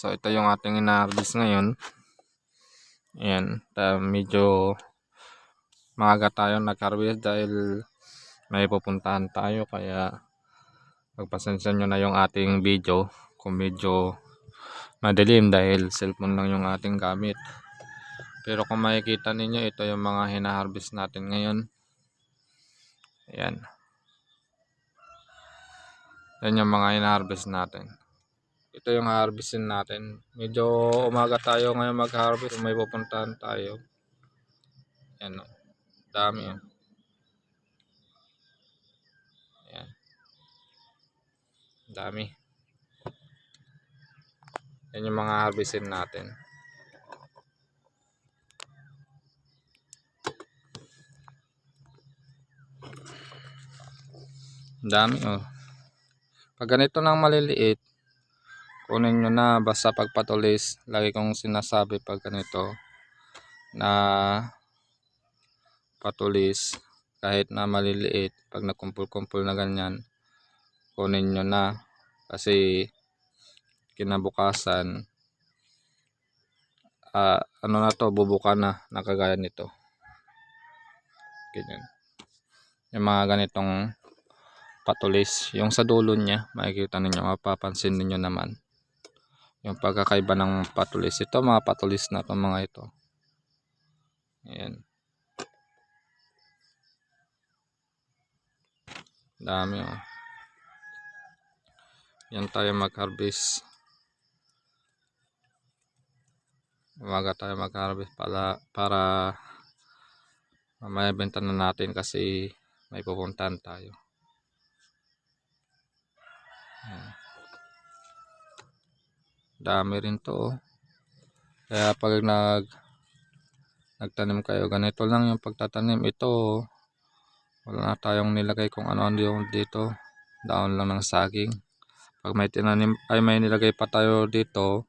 So ito yung ating ina-harvest ngayon. Ayan, ta medyo maaga tayo nag-harvest dahil may pupuntahan tayo kaya pagpasensya nyo na yung ating video kung medyo madilim dahil cellphone lang yung ating gamit. Pero kung makikita ninyo, ito yung mga hina-harvest natin ngayon. Ayan. Yan yung mga hina-harvest natin. Ito yung harvestin natin. Medyo umaga tayo ngayon mag-harvest. May pupuntahan tayo. Ayan o. Dami o. Ayan. Dami. Yan yung mga harvestin natin. Dami oh. Pag ganito nang maliliit, kunin nyo na. Basta pagpatulis. Lagi kong sinasabi pag ganito na patulis kahit na maliliit. Pag nakumpul-kumpul na ganyan kunin nyo na. Kasi kinabukasan ah, ano na to bubuka na nakagaya nito. Ganyan. Yung mga ganitong patulis yung sa dulo niya makikita ninyo mapapansin ninyo naman yung pagkakaiba ng patulis. Ito mga patulis na to mga ito. Ayan. Dami oh. Yan tayo mag harvest umaga tayo mag harvest para para mamaya benta na natin kasi may pupuntahan tayo. Ayan. Dami rin to oh. kaya pag nag nagtanim kayo ganito lang yung pagtatanim. Ito oh. wala na tayong nilagay kung ano ano yung dito. Daon lang ng saging. Pag may tinanim ay may nilagay pa tayo dito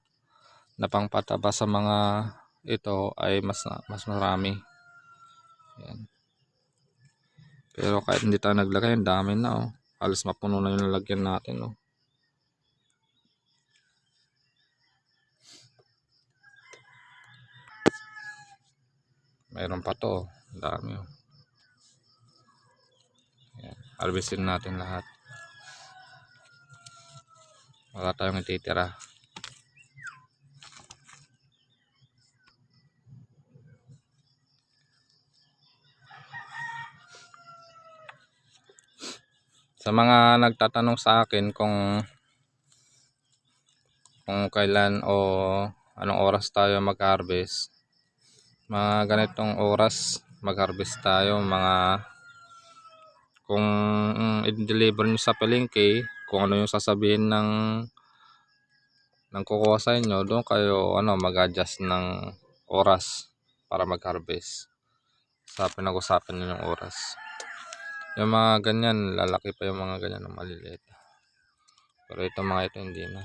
na pangpataba sa mga ito ay mas mas marami. Yan pero kahit hindi tayo naglagay ang dami na oh. Halos mapuno na yung lagyan natin oh mayroon pa to dami oh yan. harvestin natin lahat wala tayong ititira sa mga nagtatanong sa akin kung kung kailan o anong oras tayo mag-harvest mga ganitong oras mag-harvest tayo mga kung mm, i-deliver nyo sa palengke kung ano yung sasabihin ng ng kukuha sa inyo doon kayo ano mag-adjust ng oras para mag-harvest sa pinag-usapan nyo yung oras. Yung mga ganyan lalaki pa yung mga ganyan na maliliit. Pero ito mga ito hindi na.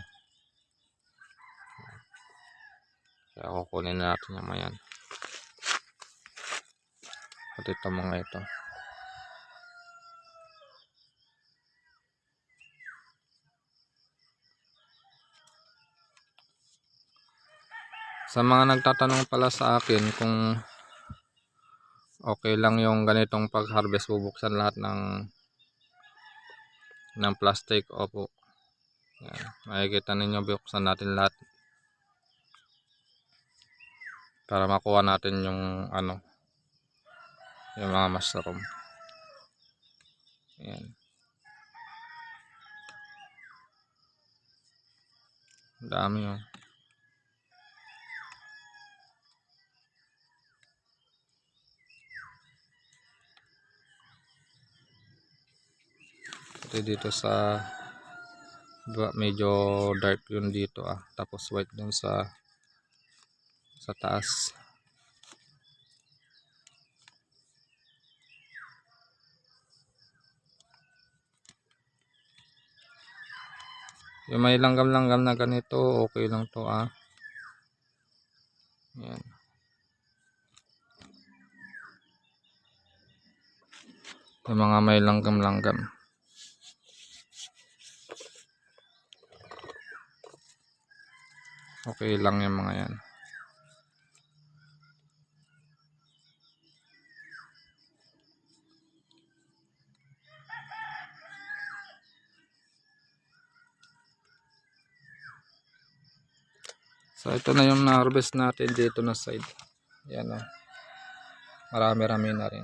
Kaya kukunin na natin yung mga yan at ito mga ito. Sa mga nagtatanong pala sa akin kung okay lang yung ganitong pag harvest bubuksan lahat ng ng plastic. Opo. Yan. makikita ninyo buksan natin lahat. Para makuha natin yung ano yung mga mushroom yan dami oh Ito dito sa ba- medyo dark yun dito ah. Tapos white dun sa sa taas. Yung may langgam-langgam na ganito, okay lang to ah. Yan. Yung mga may langgam-langgam. Okay lang yung mga yan. So ito na yung na-harvest natin dito na side. Yan o. Marami-rami na rin.